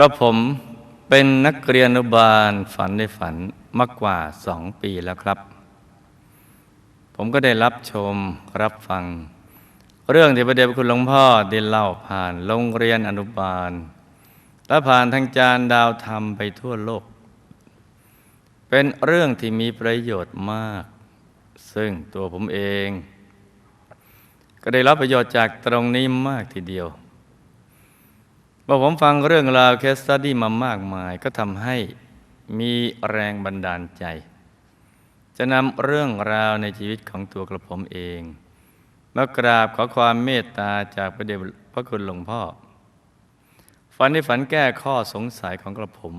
กระผมเป็นนักเรียนอนุบาลฝันในฝันมากกว่าสองปีแล้วครับ ผมก็ได้รับชมรับฟัง เรื่องที่พระเดชพระคุณหลวงพ่อได้เล่าผ่านโรงเรียนอนุบาล และผ่านทางจานดาวธรรมไปทั่วโลก เป็นเรื่องที่มีประโยชน์มาก ซึ่งตัวผมเอง ก็ได้รับประโยชน์จากตรงนี้มากทีเดียว เมื่อผมฟังเรื่องราวเคสตัดดี้มามากมาย ก็ทำให้มีแรงบันดาลใจ จะนำเรื่องราวในชีวิตของตัวกระผมเอง มากราบขอความเมตตาจากพระเดชพระคุณหลวงพ่อ ฝันในฝันแก้ข้อสงสัยของกระผม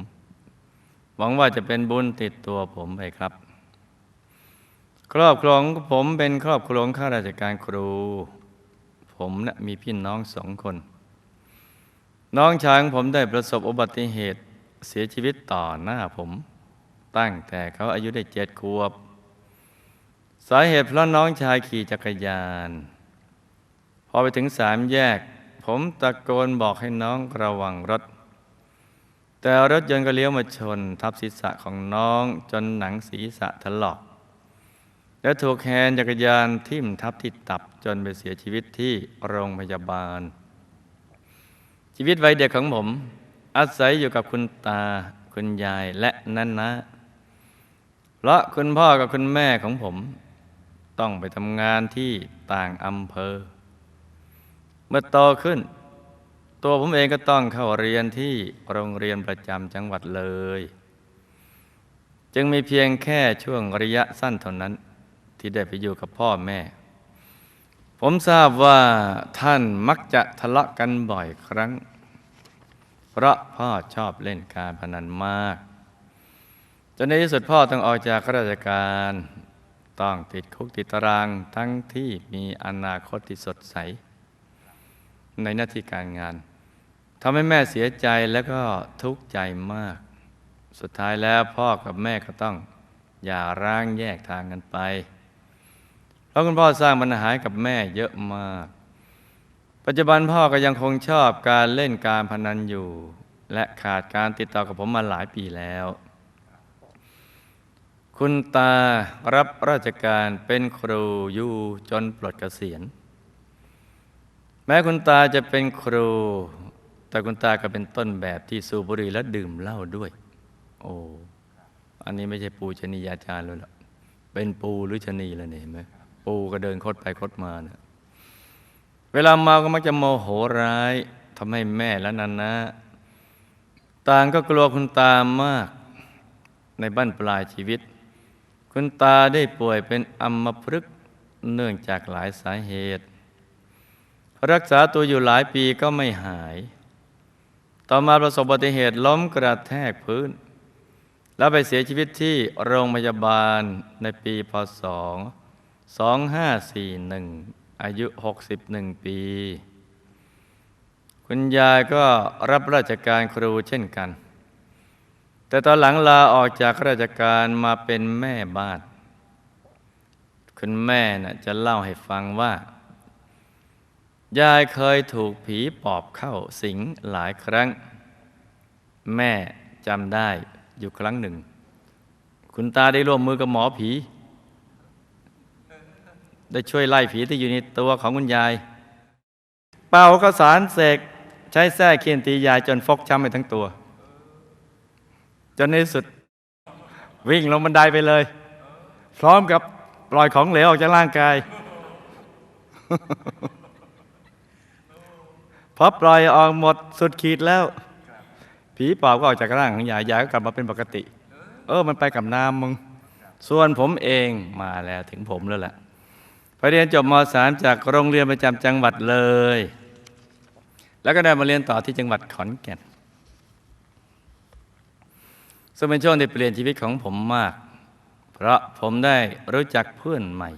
หวังว่าจะเป็นบุญติดตัวผมไปครับ ครอบครัวของผมเป็นครอบครัวของข้าราชการครู ผมนะมีพี่น้องสองคน น้องชายของผมได้ประสบอุบัติเหตุเสียชีวิตต่อหน้าผม ตั้งแต่เขาอายุได้เจ็ดขวบ สาเหตุเพราะน้องชายขี่จักรยาน พอไปถึงสามแยก ผมตะโกนบอกให้น้องระวังรถ แต่รถยนต์ก็เลี้ยวมาชน ทับศีรษะของน้องจนหนังศีรษะถลอก และถูกแฮนจักรยานทิ่มทับที่ตับจนไปเสียชีวิตที่โรงพยาบาล ชีวิตวัยเด็กของผม อาศัยอยู่กับคุณตา คุณยายและนันนะเพราะคุณพ่อกับคุณแม่ของผม ต้องไปทำงานที่ต่างอำเภอ เมื่อโตขึ้น ตัวผมเองก็ต้องเข้าเรียนที่โรงเรียนประจำจังหวัดเลย จึงมีเพียงแค่ช่วงระยะสั้นเท่านั้นที่ได้ไปอยู่กับพ่อแม่ ผมทราบว่าท่านมักจะทะเลาะกันบ่อยครั้ง ราะพ่อชอบเล่นการพนันมาก จนในที่สุดพ่อต้องออกจากราชการ ต้องติดคุกติดตารางทั้งที่มีอนาคตที่สดใส ในหน้าที่การงานทำให้แม่เสียใจแล้วก็ทุกข์ใจมาก สุดท้ายแล้วพ่อกับแม่ก็ต้องอย่าร้างแยกทางกันไป เพราะคุณพ่อสร้างปัญหากับแม่เยอะมาก ปัจจุบันพ่อก็ยังคงชอบการเล่นการพนันอยู่ และขาดการติดต่อกับผมมาหลายปีแล้ว คุณตารับราชการเป็นครูอยู่จนปลดเกษียณ แม้คุณตาจะเป็นครู แต่คุณตาก็เป็นต้นแบบที่สูบบุหรี่และดื่มเหล้าด้วย โอ้อันนี้ไม่ใช่ปูชนียาจารย์เลยหรอกเป็นปูหรือชนีแล้วเนี่ยเห็นไหมปูก็เดินคดไปคดมาเนี่ย เวลาเมาก็มักจะโมโหร้ายทำให้แม่และนันนะ ต่างก็กลัวคุณตามากในบ้านปลายชีวิต คุณตาได้ป่วยเป็นอัมพฤกษ์เนื่องจากหลายสาเหตุ รักษาตัวอยู่หลายปีก็ไม่หาย ต่อมาประสบอุบัติเหตุล้มกระแทกพื้น แล้วไปเสียชีวิตที่โรงพยาบาลในปีพศ 2541 อายุ 61 ปี คุณยายก็รับราชการครูเช่นกัน แต่ตอนหลังลาออกจากราชการมาเป็นแม่บ้าน คุณแม่น่ะจะเล่าให้ฟังว่า ยายเคยถูกผีปอบเข้าสิงหลายครั้ง แม่จำได้อยู่ครั้งหนึ่ง คุณตาได้ร่วมมือกับหมอผี ได้ช่วยไล่ผีที่อยู่ในตัวของคุณยาย เป่าข้าวสารเสกใช้แส้เคียนตียายจนฟกช้ำไปทั้งตัว จนในสุดวิ่งลงบันไดไปเลย พร้อมกับปล่อยของเหลวออกจากร่างกายพอปล่อยออกหมดสุดขีดแล้ว ผีปอบก็ออกจากร่างของยายยายก็กลับมาเป็นปกติ เออมันไปกับน้ำมึง ส่วนผมเองมาแล้วถึงผมแล้วแหละ ไปเรียนจบม .3 จากโรงเรียนประจำจังหวัดเลย แล้วก็ได้มาเรียนต่อที่จังหวัดขอนแก่นซึ่งเป็นช่วงที่เปลี่ยนชีวิตของผมมาก เพราะผมได้รู้จักเพื่อนใหม่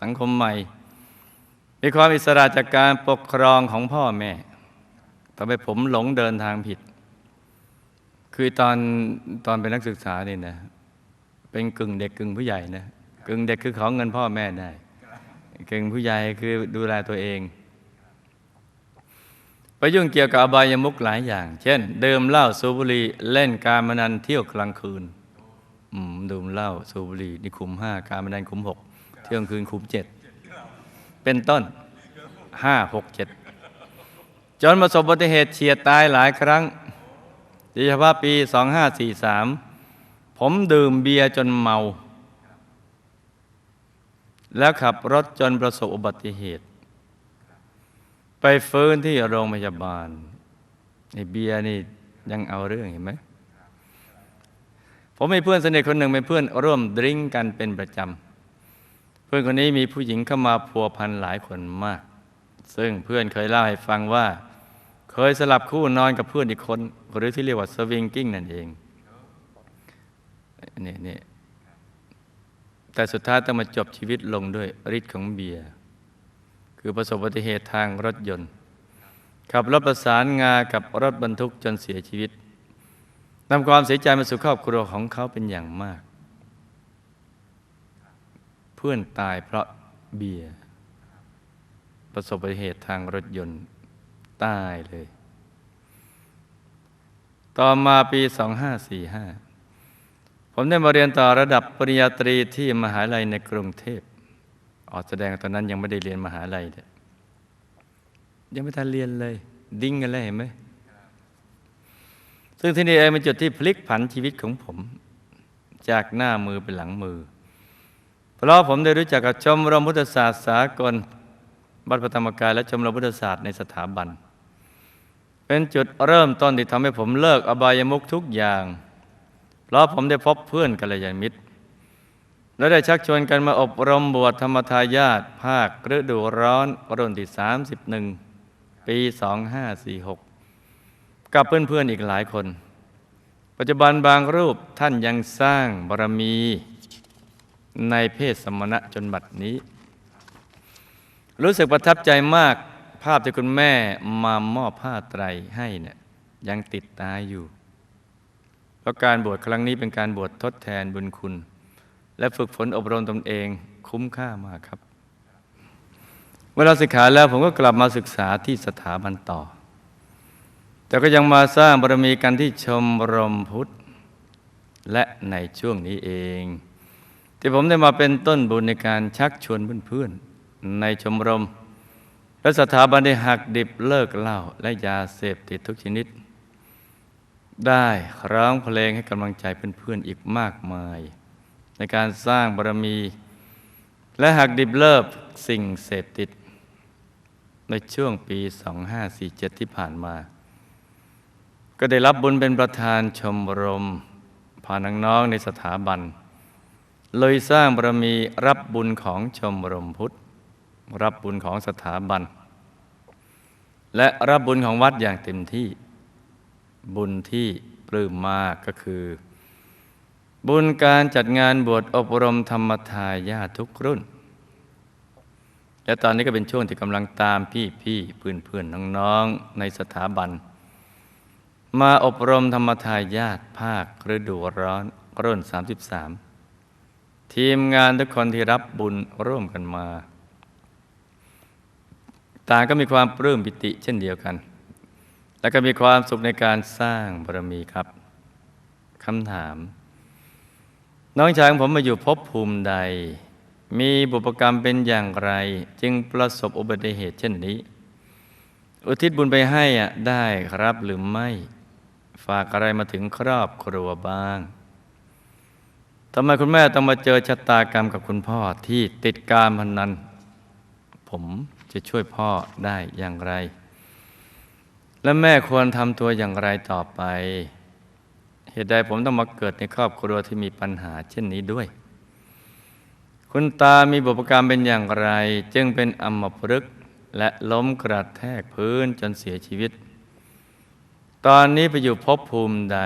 สังคมใหม่ มีความอิสระจากการปกครองของพ่อแม่ทำให้ผมหลงเดินทางผิด คือตอนตอนเป็นนักศึกษานี่นะ เป็นกึ่งเด็กกึ่งผู้ใหญ่นะ กึ่งเด็กคือของเงินพ่อแม่ได้ กึ่งผู้ใหญ่คือดูแลตัวเองไปยุ่งเกี่ยวกับอบายมุขหลายอย่าง เช่น ดื่มเหล้าสูบบุหรี่เล่นการมนันเที่ยวกลางคืนดื่มเหล้าสูบบุหรี่นี่คุมห้าการมนันคุมหกเที่ยวกลางคืนคุมเจ็ดเป็นต้นห้าหกเจ็ดจนประสบอุบัติเหตุเฉียดตายหลายครั้งโดยเฉพาะปี2543ผมดื่มเบียร์จนเมา แล้วขับรถจนประสบอุบัติเหตุ ไปฟื้นที่โรงพยาบาลไอ้เบียร์นี่ยังเอาเรื่องเห็นไหมผมมีเพื่อนสนิทคนหนึ่งเป็นเพื่อนร่วมดริ้งกันเป็นประจำเพื่อนคนนี้มีผู้หญิงเข้ามาพัวพันหลายคนมาก ซึ่งเพื่อนเคยเล่าให้ฟังว่า เคยสลับคู่นอนกับเพื่อนอีกคน หรือที่เรียกว่าสวิงกิ้งนั่นเองนี่นี่ แต่สุดท้ายต้องมาจบชีวิตลงด้วยฤทธิ์ของเบียร์คือประสบอุบัติเหตุทางรถยนต์ ขับรถประสานงากับรถบรรทุกจนเสียชีวิตนำความเสียใจมาสู่ครอบครัวของเขาเป็นอย่างมาก เพื่อนตายเพราะเบียร์ประสบอุบัติเหตุทางรถยนต์ตายเลย ต่อมาปี 2545 ผมได้มาเรียนต่อระดับปริญญาตรีที่มหาลัยในกรุงเทพออกแสดงตอนนั้นยังไม่ได้เรียนมหาลัยเนี่ยยังไม่ทันเรียนเลย ดิ้งกันเลยเห็นไหมซึ่งที่นี่เองเป็นจุดที่พลิกผันชีวิตของผม จากหน้ามือเป็นหลังมือ เพราะผมได้รู้จักกับชมรมพุทธศาสตร์สากลบัดพระธรรมกายและชมรมพุทธศาสตร์ในสถาบัน เป็นจุดเริ่มต้นที่ทำให้ผมเลิกอบายมุขทุกอย่าง เพราะผมได้พบเพื่อนกัลยาณมิตร และได้ชักชวนกันมาอบรมบวชธรรมทายาทภาคฤดูร้อนรุ่นที่ 31 ปี 2546 กับเพื่อนๆอีกหลายคน ปัจจุบันบางรูปท่านยังสร้างบารมีในเพศสมณะจนบัดนี้ รู้สึกประทับใจมากภาพที่คุณแม่มามอบผ้าไตรให้เนี่ยยังติดตาอยู่ ราะการบวชครั้งนี้เป็นการบวชทดแทนบุญคุณ และฝึกฝนอบรมตนเองคุ้มค่ามากครับเมื่อเราศึกษาแล้วผมก็กลับมาศึกษาที่สถาบันต่อ แต่ก็ยังมาสร้างบารมีกันที่ชมรมพุทธ และในช่วงนี้เอง ที่ผมได้มาเป็นต้นบุญในการชักชวนเพื่อนๆในชมรม และสถาบันได้หักดิบเลิกเหล้าและยาเสพติดทุกชนิด ได้ร้องเพลงให้กำลังใจเพื่อนๆอีกมากมาย ในการสร้างบารมี และหักดิบเลิกสิ่งเสพติด ในช่วงปี 2547 ที่ผ่านมา ก็ได้รับบุญเป็นประธานชมรมผ่านน้องๆในสถาบัน เลยสร้างบารมีรับบุญของชมรมพุทธ รับบุญของสถาบัน และรับบุญของวัดอย่างเต็มที่ บุญที่ปลื้มมากก็คือ บุญการจัดงานบวชอบรมธรรมทายาททุกรุ่น และตอนนี้ก็เป็นช่วงที่กำลังตามพี่พี่เพื่อนเพื่อนๆน้องๆในสถาบัน มาอบรมธรรมทายาทภาคฤดูร้อนรุ่น 33 ทีมงานทุกคนที่รับบุญร่วมกันมา ต่างก็มีความปลื้มปิติเช่นเดียวกัน และก็มีความสุขในการสร้างบารมีครับคำถาม น้องชายของผมมาอยู่ภพภูมิใด มีบุพกรรมเป็นอย่างไร จึงประสบอุบัติเหตุเช่นนี้ อุทิศบุญไปให้อะได้ครับหรือไม่ ฝากอะไรมาถึงครอบครัวบ้างทำไมคุณแม่ต้องมาเจอชะตากรรมกับคุณพ่อที่ติดการพนัน ผมจะช่วยพ่อได้อย่างไร และแม่ควรทำตัวอย่างไรต่อไป เหตุใดผมต้องมาเกิดในครอบครัวที่มีปัญหาเช่นนี้ด้วย คุณตามีบุพกรรเป็นอย่างไร จึงเป็นอัมพฤกษ์และล้มกระแทกพื้นจนเสียชีวิต ตอนนี้ไปอยู่ภพภูมิใด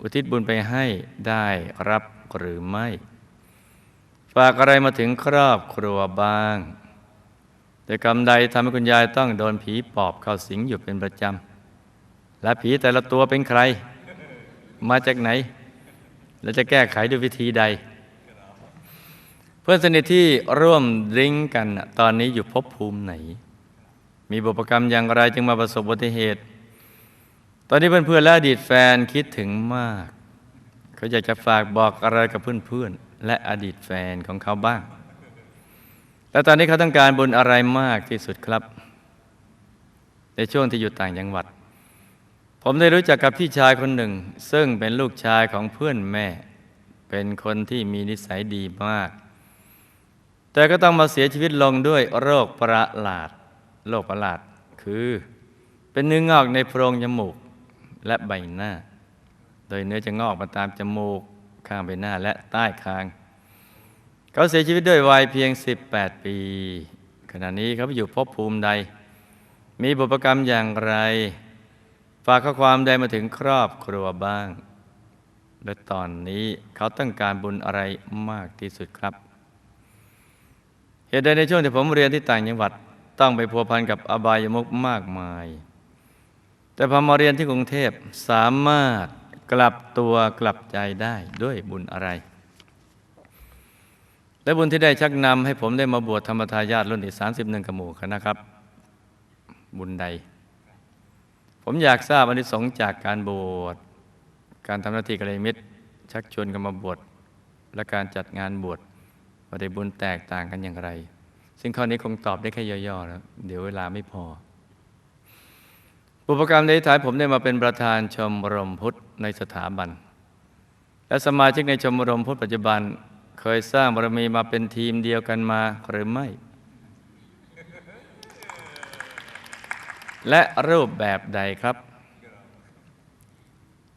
อุทิศบุญไปให้ได้รับหรือไม่ ฝากอะไรมาถึงครอบครัวบ้าง แต่กรรมใดทำให้คุณยายต้องโดนผีปอบเข้าสิงอยู่เป็นประจำ และผีแต่ละตัวเป็นใคร มาจากไหน และจะแก้ไขด้วยวิธีใด เพื่อนสนิทที่ร่วมดิ้งกันตอนนี้อยู่ภพภูมิไหน มีบุพกรรมอย่างไรจึงมาประสบอุบัติเหตุ ตอนนี้เพื่อนๆและอดีตแฟนคิดถึงมาก เขาอยากจะฝากบอกอะไรกับเพื่อนๆและอดีตแฟนของเขาบ้าง แล้วตอนนี้เขาต้องการบุญอะไรมากที่สุดครับ ในช่วงที่อยู่ต่างจังหวัด ผมได้รู้จักกับพี่ชายคนหนึ่ง ซึ่งเป็นลูกชายของเพื่อนแม่ เป็นคนที่มีนิสัยดีมาก แต่ก็ต้องมาเสียชีวิตลงด้วยโรคประหลาด โรคประหลาดคือเป็นเนื้องอกในโพรงจมูกและใบหน้า โดยเนื้อจะงอกมาตามจมูกข้างใบหน้าและใต้คาง เขาเสียชีวิตด้วยวัยเพียง 18 ปี ขณะนี้เขาไปอยู่ภพภูมิใด มีบุพกรรมอย่างไร ฝากข้อความใดมาถึงครอบครัวบ้าง และตอนนี้เขาต้องการบุญอะไรมากที่สุดครับ เหตุใดในช่วงที่ผมเรียนที่ต่างจังหวัดต้องไปพัวพันกับอบายมุขมากมาย แต่พอมาเรียนที่กรุงเทพสามารถกลับตัวกลับใจได้ด้วยบุญอะไร และบุญที่ได้ชักนำให้ผมได้มาบวชธรรมทายาทรุ่นที่31กบหมู่คณะครับ บุญใด ผมอยากทราบอานิสงส์จากการบวชการทำหน้าที่กัลยาณมิตร ชักชวนกันมาบวชและการจัดงานบวชว่าได้บุญแตกต่างกันอย่างไร ซึ่งข้อนี้คงตอบได้แค่ย่อๆแล้วเดี๋ยวเวลาไม่พอบุพกรรมในท้ายผมได้มาเป็นประธานชมรมพุทธในสถาบัน และสมาชิกในชมรมพุทธปัจจุบัน เคยสร้างบารมีมาเป็นทีมเดียวกันมาหรือไม่ และรูปแบบใดครับ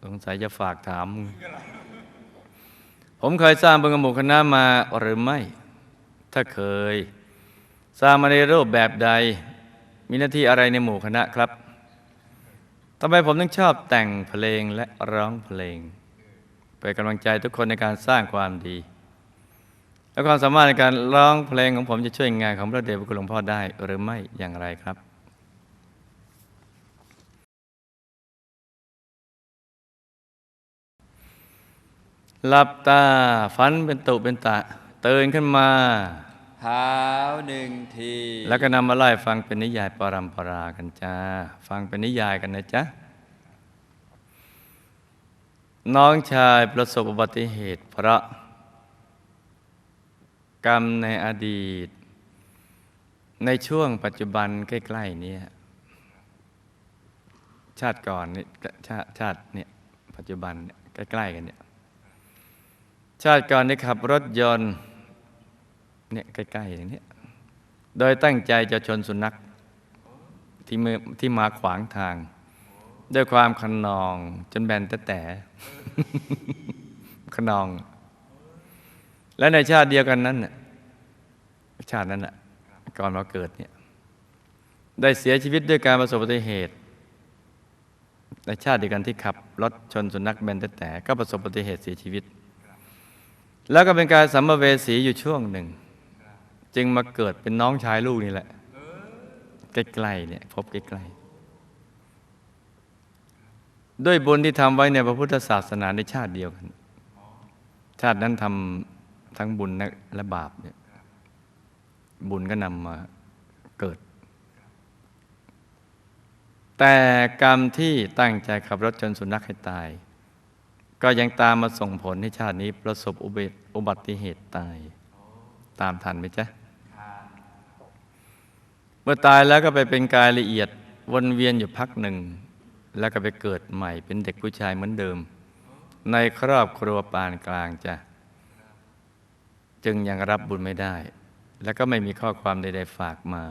สงสัยจะฝากถาม ผมเคยสร้างบุญกมู่คณะมาหรือไม่ ถ้าเคย สร้างมาในรูปแบบใด มีหน้าที่อะไรในหมู่คณะครับทำไมผมถึงชอบแต่งเพลงและร้องเพลง เป็นกำลังใจทุกคนในการสร้างความดี และความสามารถในการร้องเพลงของผมจะช่วยงานของพระเดชพระคุณหลวงพ่อได้หรือไม่อย่างไรครับหลับตาฝันเป็นตุเป็นตะตื่นขึ้นมาเท้าหนึ่งที แล้วก็นำมาไล่ฟังเป็นนิยายปรัมปรากันจ้า ฟังเป็นนิยายกันนะจ๊ะ น้องชายประสบอุบัติเหตุ เพราะ กรรมในอดีต ในช่วงปัจจุบันใกล้ๆเนี้ชาติก่อนนี่ชาติชาติเนี่ยปัจจุบันใกล้ๆกันเนี่ยชาติก่อนนี่ขับรถยนต์เนี่ยใกล้ๆอย่างนี้โดยตั้งใจจะชนสุนัขที่มือที่มาขวางทาง ด้วยความขนองจนแบนแต่แต่ขนอง และในชาติเดียวกันนั้นน่ะชาตินั้นน่ะก่อนมาเกิดเนี่ยได้เสียชีวิตด้วยการประสบอุบัติเหตุ ในชาติเดียวกันที่ขับรถชนสุนัขแบนแตแต่ก็ประสบอุบัติเหตุเสียชีวิต แล้วก็เป็นการสัมภเวสีอยู่ช่วงหนึ่ง จึงมาเกิดเป็นน้องชายลูกนี่แหละใกล้ๆเนี่ยพบใกล้ๆด้วยบุญที่ทำไว้ในพระพุทธศาสนาในชาติเดียวกัน ชาตินั้นทำ ทั้งบุญและบาปเนี่ยบุญก็นำมาเกิด แต่กรรมที่ตั้งใจขับรถจนสุนัขให้ตาย ก็ยังตามมาส่งผลให้ชาตินี้ประสบอุบัติเหตุตาย ตามทันไหมจ๊ะ เมื่อตายแล้วก็ไปเป็นกายละเอียดวนเวียนอยู่พักหนึ่ง แล้วก็ไปเกิดใหม่เป็นเด็กผู้ชายเหมือนเดิม ในครอบครัวปานกลางจ้ะ จึงยังรับบุญไม่ได้ แล้วก็ไม่มีข้อความใด ๆ ฝากมา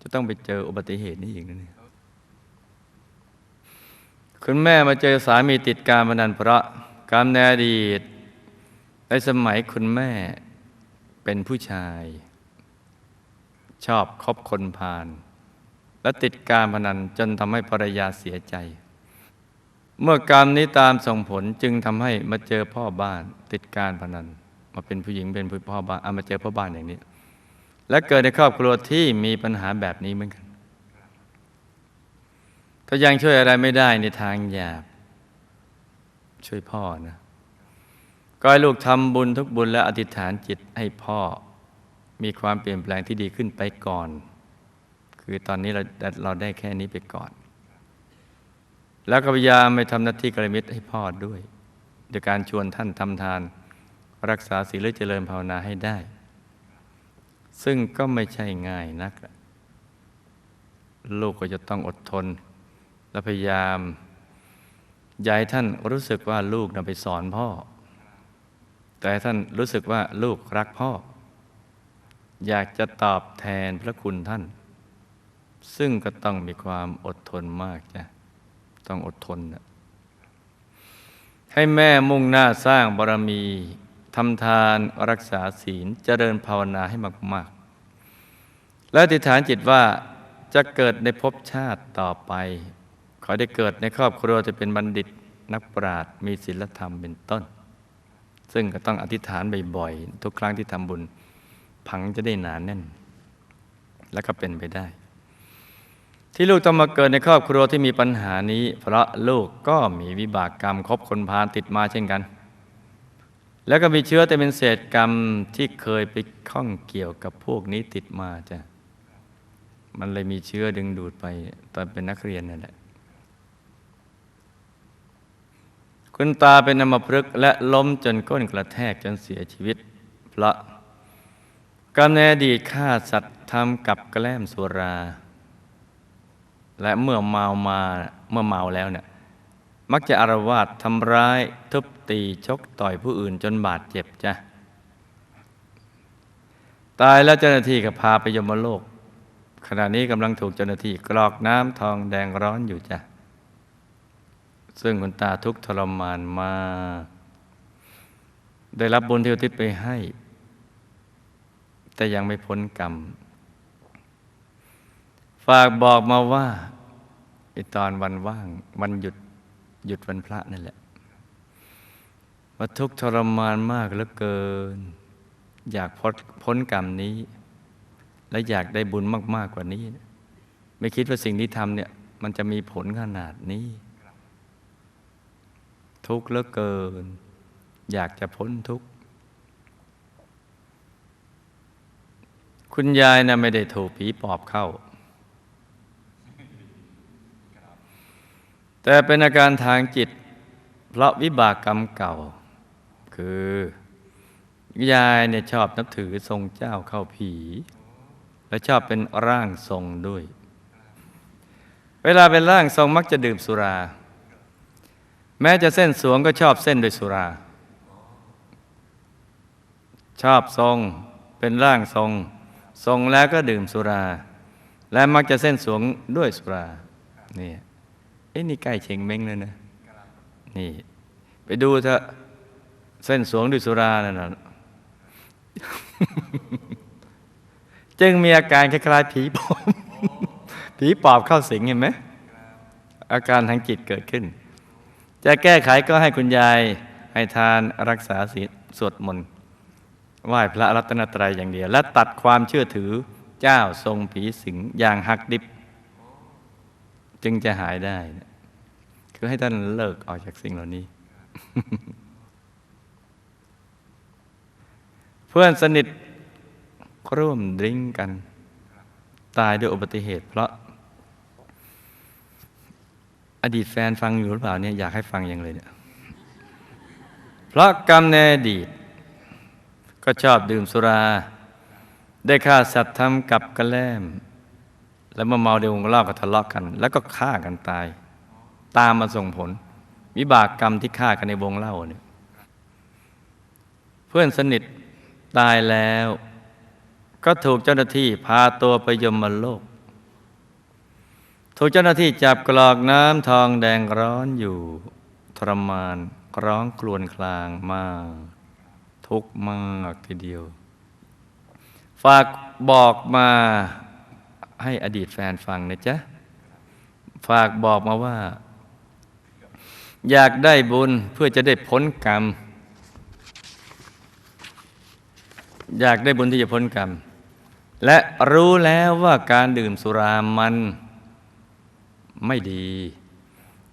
จะต้องไปเจออุบัติเหตุนี้อีกนะเนี่ยคุณแม่มาเจอสามีติดการพนันเพราะกรรมในอดีตในสมัยคุณแม่เป็นผู้ชาย ชอบคบคนพาลและติดการพนันจนทำให้ภรรยาเสียใจ เมื่อกรรมนี้ตามส่งผลจึงทำให้มาเจอพ่อบ้านติดการพนัน มาเป็นผู้หญิงเป็นผู้พ่อบ้านเอามาเจอพ่อบ้านอย่างนี้ และเกิดในครอบครัวที่มีปัญหาแบบนี้เหมือนกันถ้ายังช่วยอะไรไม่ได้ในทางหยาบ ช่วยพ่อนะก็ให้ลูกทำบุญทุกบุญและอธิษฐานจิตให้พ่อมีความเปลี่ยนแปลงที่ดีขึ้นไปก่อน คือตอนนี้เราเราได้แค่นี้ไปก่อน แล้วก็พยายามไปทำหน้าที่กระมิตรให้พ่อด้วยโดยการชวนท่านทำทาน รักษาศีลและเจริญภาวนาให้ได้ ซึ่งก็ไม่ใช่ง่ายนัก ลูกก็จะต้องอดทน และพยายามยายท่านรู้สึกว่าลูกนำไปสอนพ่อ แต่ท่านรู้สึกว่าลูกรักพ่อ อยากจะตอบแทนพระคุณท่าน ซึ่งก็ต้องมีความอดทนมากจ้ะต้องอดทนนะให้แม่มุ่งหน้าสร้างบารมี ทำทานรักษาศีลเจริญภาวนาให้มาก ๆ และอธิษฐานจิตว่าจะเกิดในภพชาติต่อไป ขอได้เกิดในครอบครัวจะเป็นบัณฑิตนักปราชญ์มีศีลธรรมเป็นต้น ซึ่งก็ต้องอธิษฐานบ่อยๆ ทุกครั้งที่ทำบุญพังจะได้หนานแน่น และก็เป็นไปได้ ที่ลูกต้องมาเกิดในครอบครัวที่มีปัญหานี้ เพราะลูกก็มีวิบากกรรมครบคนพาลติดมาเช่นกัน แล้วก็มีเชื้อแต่เป็นเศษกรรมที่เคยไปข้องเกี่ยวกับพวกนี้ติดมาจ้ะมันเลยมีเชื้อดึงดูดไปตอนเป็นนักเรียนนั่นแหละคุณตาเป็นอัมพฤกษ์และล้มจนก้นกระแทกจนเสียชีวิต เพราะกรรมในอดีตฆ่าสัตว์ทำกับแกล้มสุรา และเมื่อเมามาเมื่อเมาแล้วเนี่ย มักจะอารวาสทำร้าย ทุบตีชกต่อยผู้อื่นจนบาดเจ็บจ้ะตายแล้วเจ้าหน้าที่ก็พาไปยมโลก ขณะนี้กำลังถูกเจ้าหน้าที่กรอกน้ำทองแดงร้อนอยู่จ้ะซึ่งคุณตาทุกทรมานมาได้รับบุญที่อุทิศไปให้ แต่ยังไม่พ้นกรรม ฝากบอกมาว่าไอตอนวันว่าง วันหยุด หยุดวันพระนั่นแหละว่าทุกทรมานมากเหลือเกิน อยากพ้นกรรมนี้ และอยากได้บุญมาก ๆกว่านี้ ไม่คิดว่าสิ่งที่ทำเนี่ย มันจะมีผลขนาดนี้ ทุกข์เหลือเกิน อยากจะพ้นทุกข์คุณยายน่ะไม่ได้ถูกผีปอบเข้า แต่เป็นอาการทางจิต เพราะวิบากกรรมเก่า คือยายเนี่ยชอบนับถือทรงเจ้าเข้าผี และชอบเป็นร่างทรงด้วย เวลาเป็นร่างทรงมักจะดื่มสุรา แม้จะเส้นสวงก็ชอบเส้นด้วยสุรา ชอบทรงเป็นร่างทรง ทรงแล้วก็ดื่มสุรา และมักจะเส้นสวงด้วยสุรานี่ เอ้นี่ใกล้เชงเม้งเลยนะ นี่ ไปดูเถอะเส้นสวงด้วยสุรานั่นนะจึงมีอาการคล้ายๆผีปอบผีปอบเข้าสิงเห็นไหมอาการทางจิตเกิดขึ้น จะแก้ไขก็ให้คุณยายให้ให้ทานรักษาศีลสวดมนต์ไหว้พระรัตนตรัยอย่างเดียว และตัดความเชื่อถือเจ้าทรงผีสิงอย่างหักดิบ จึงจะหายได้ คือให้ท่านเลิกออกจากสิ่งเหล่านี้ เพื่อนสนิทร่วมดริ้งกัน ตายด้วยอุบัติเหตุ เพราะ อดีตแฟนฟังอยู่หรือเปล่าเนี่ยอยากให้ฟังอย่างเลยเนี่ยเพราะกรรมในอดีต ก็ชอบดื่มสุรา ได้ฆ่าสัตว์ทำกับกระแลม แล้วเมื่อเมาเดียววงเล่าก็ทะเลาะกัน แล้วก็ฆ่ากันตาย ตามมาส่งผล วิบากกรรมที่ฆ่ากันในวงเล่าเนี่ยเพื่อนสนิทตายแล้ว ก็ถูกเจ้าหน้าที่พาตัวไปยมโลก ถูกเจ้าหน้าที่จับกรอกน้ำทองแดงร้อนอยู่ทรมานร้องครวญคลางมาก ทุกข์มากทีเดียว ฝากบอกมา ให้อดีตแฟนฟังนะจ๊ะ ฝากบอกมาว่า อยากได้บุญเพื่อจะได้พ้นกรรม อยากได้บุญที่จะพ้นกรรม และรู้แล้วว่าการดื่มสุรามันไม่ดี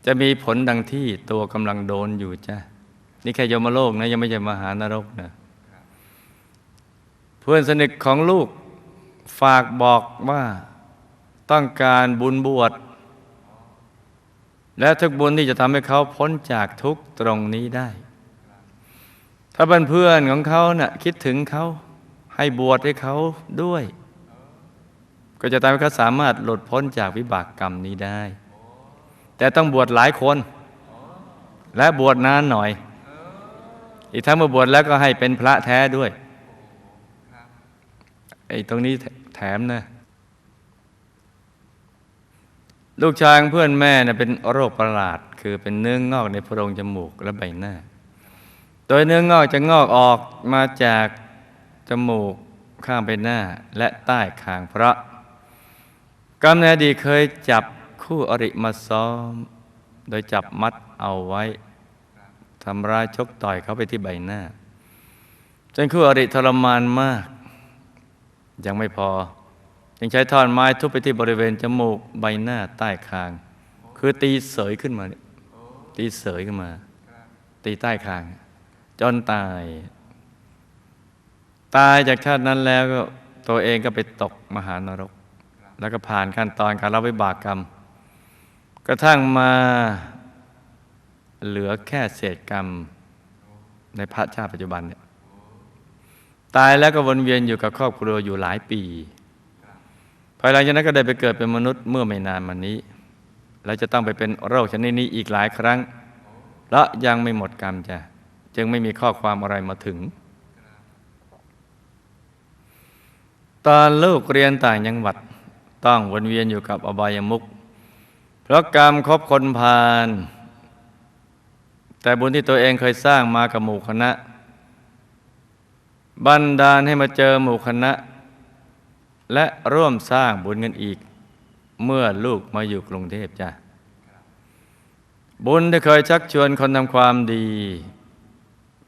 จะมีผลดังที่ตัวกำลังโดนอยู่จ้ะ นี่แค่ยมโลกนะ ยังไม่ใช่มหานรกนะเพื่อนสนิทของลูกฝากบอกว่า ต้องการบุญบวชและทุกบุญที่จะทำให้เขาพ้นจากทุกตรงนี้ได้ ถ้าเป็นเพื่อนของเขาเนะ่ะคิดถึงเขาให้บวชให้เขาด้วย ก็จะทำให้เขาสามารถหลุดพ้นจากวิบากกรรมนี้ได้ แต่ต้องบวชหลายคน และบวชนานหน่อย อีกทั้งเมื่อบวชแล้วก็ให้เป็นพระแท้ด้วยไอ้ตรงนี้แถมนะ ลูกชายของเพื่อนแม่นะเป็นโรคประหลาด คือเป็นเนื้องงอกในโพรงจมูกและใบหน้า โดยเนื้องอกจะงอกออกมาจากจมูกข้างใบหน้าและใต้คางเพราะกรรมในอดีเคยจับคู่อริมาซ้อม โดยจับมัดเอาไว้ทำร้ายชกต่อยเขาไปที่ใบหน้า จนคู่อริทรมานมาก ยังไม่พอ ยังใช้ท่อนไม้ทุบไปที่บริเวณจมูกใบหน้าใต้คาง คือตีเสยขึ้นมาตีเสยขึ้นมา ตีใต้คาง จนตาย ตายจากชาตินั้นแล้วก็ตัวเองก็ไปตกมหานรก แล้วก็ผ่านขั้นตอนการรับวิบากกรรม กระทั่งมาเหลือแค่เศษกรรมในพระชาติปัจจุบันเนี่ยตายแล้วก็วนเวียนอยู่กับครอบครัวอยู่หลายปี หลังจากนั้นก็ได้ไปเกิดเป็นมนุษย์เมื่อไม่นานมานี้ แล้วจะต้องไปเป็นโรคชนิดนี้อีกหลายครั้งและยังไม่หมดกรรมจ้ะจึงไม่มีข้อความอะไรมาถึง ตอนลูกเรียนต่างจังหวัดต้องวนเวียนอยู่กับอบายมุขเพราะกรรมครบคนพาลแต่บุญที่ตัวเองเคยสร้างมากับหมู่คณะ บันดาลให้มาเจอหมู่คณะ และร่วมสร้างบุญกันอีก เมื่อลูกมาอยู่กรุงเทพจ้ะบุญที่เคยชักชวนคนทำความดี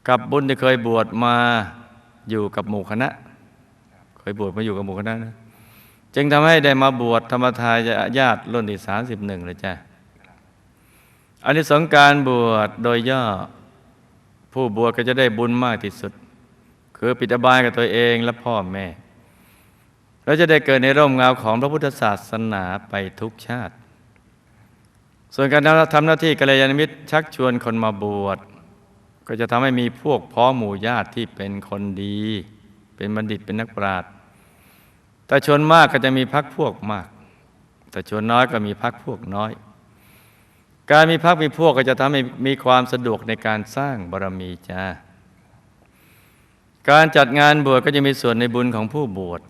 กับบุญที่เคยบวชมาอยู่กับหมู่คณะ เคยบวชมาอยู่กับหมู่คณะนะจึงทำให้ได้มาบวชธรรมทายญาติรุ่นที่สามสิบหนึ่งเลยจ้ะอันนี้สงส์การบวชโดยย่อ ผู้บวชก็จะได้บุญมากที่สุด คือปิดอบายกับตัวเองและพ่อแม่ เราจะได้เกิดในร่มเงาของพระพุทธศาสนาไปทุกชาติ ส่วนการทำหน้าที่กัลยาณมิตรชักชวนคนมาบวช ก็จะทำให้มีพวกพ้อหมู่ญาติที่เป็นคนดี เป็นบัณฑิตเป็นนักปราชญ์แต่ชนมากก็จะมีพักพวกมาก แต่ชนน้อยก็มีพักพวกน้อย การมีพักมีพวกก็จะทำให้มีความสะดวกในการสร้างบารมีจ้าการจัดงานบวชก็จะมีส่วนในบุญของผู้บวช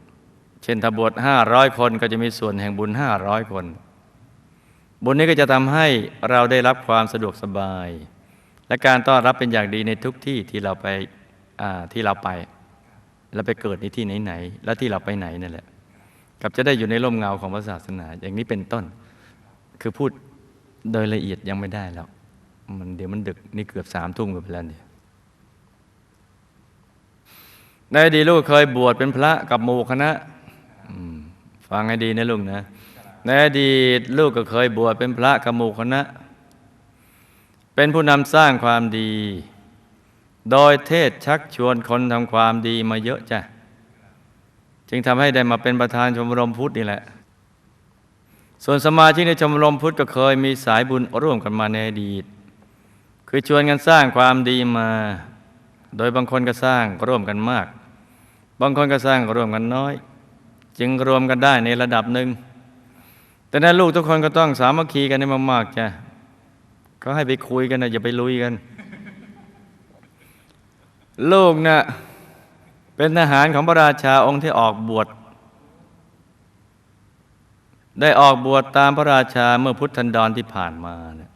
ช่นถ้าบวชห้าร้อยคนก็จะมีส่วนแห่งบุญห้าร้อยคน บุญนี้ก็จะทำให้เราได้รับความสะดวกสบาย และการต้อนรับเป็นอย่างดีในทุกที่ที่เราไปที่เราไปเราไปเกิดในที่ไหนๆแล้วที่เราไปไหนนั่นแหละกับจะได้อยู่ในร่มเงาของพระศาสนา อย่างนี้เป็นต้น คือพูดโดยละเอียดยังไม่ได้แล้วมันเดี๋ยวมันดึกนี่เกือบสามทุ่มกันไปแล้วเนี่ยในอดีตลูกเคยบวชเป็นพระกับหมู่คณะ ฟังให้ดีนะลูกนะในอดีตลูกก็เคยบวชเป็นพระกมูคณะ เป็นผู้นำสร้างความดี โดยเทศชักชวนคนทำความดีมาเยอะจ้ะ จึงทำให้ได้มาเป็นประธานชมรมพุทธนี่แหละ ส่วนสมาชิกในชมรมพุทธก็เคยมีสายบุญร่วมกันมาในอดีต คือชวนกันสร้างความดีมา โดยบางคนก็สร้างร่วมกันมาก บางคนก็สร้างร่วมกันน้อย จึงรวมกันได้ในระดับหนึ่ง แต่นั้นลูกทุกคนก็ต้องสามัคคีกันให้มากๆจ้ะก็ให้ไปคุยกันนะอย่าไปลุยกัน ลูกนะ่ะเป็นทหารของพระราชาองค์ที่ออกบวชได้ออกบวชตามพระราชาเมื่อพุทธันดรที่ผ่านมาเนี่ย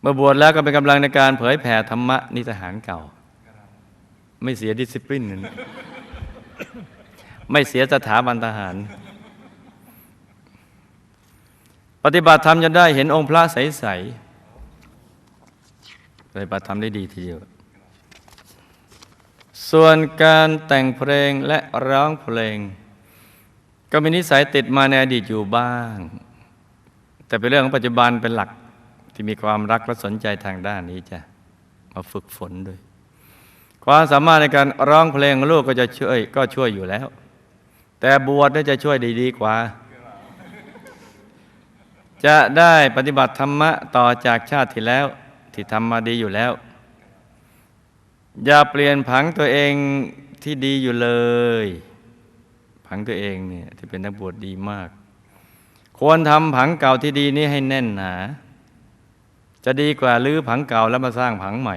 เมื่อบวชแล้วก็เป็นกำลังในการเผยแผ่ธรรมะนิทหารเก่า ไม่เสียดิสซิปลินนั่น ไม่เสียสถาบันทหาร ปฏิบัติธรรมจะได้เห็นองค์พระใสๆปฏิบัติธรรมได้ดีทีเดียว ส่วนการแต่งเพลงและร้องเพลง ก็มีนิสัยติดมาในอดีตอยู่บ้าง แต่เป็นเรื่องของปัจจุบันเป็นหลักที่มีความรักและสนใจทางด้านนี้จ้ะมาฝึกฝนด้วย ความสามารถในการร้องเพลงลูกก็จะช่วยก็ช่วยอยู่แล้ว แต่บวชน่าจะช่วยได้ดีกว่า จะได้ปฏิบัติธรรมะต่อจากชาติที่แล้ว ที่ทำมาดีอยู่แล้ว อย่าเปลี่ยนผังตัวเองที่ดีอยู่เลย ผังตัวเองเนี่ยที่เป็นนักบวชดีมาก ควรทำผังเก่าที่ดีนี้ให้แน่นหนา จะดีกว่าลื้อผังเก่าแล้วมาสร้างผังใหม่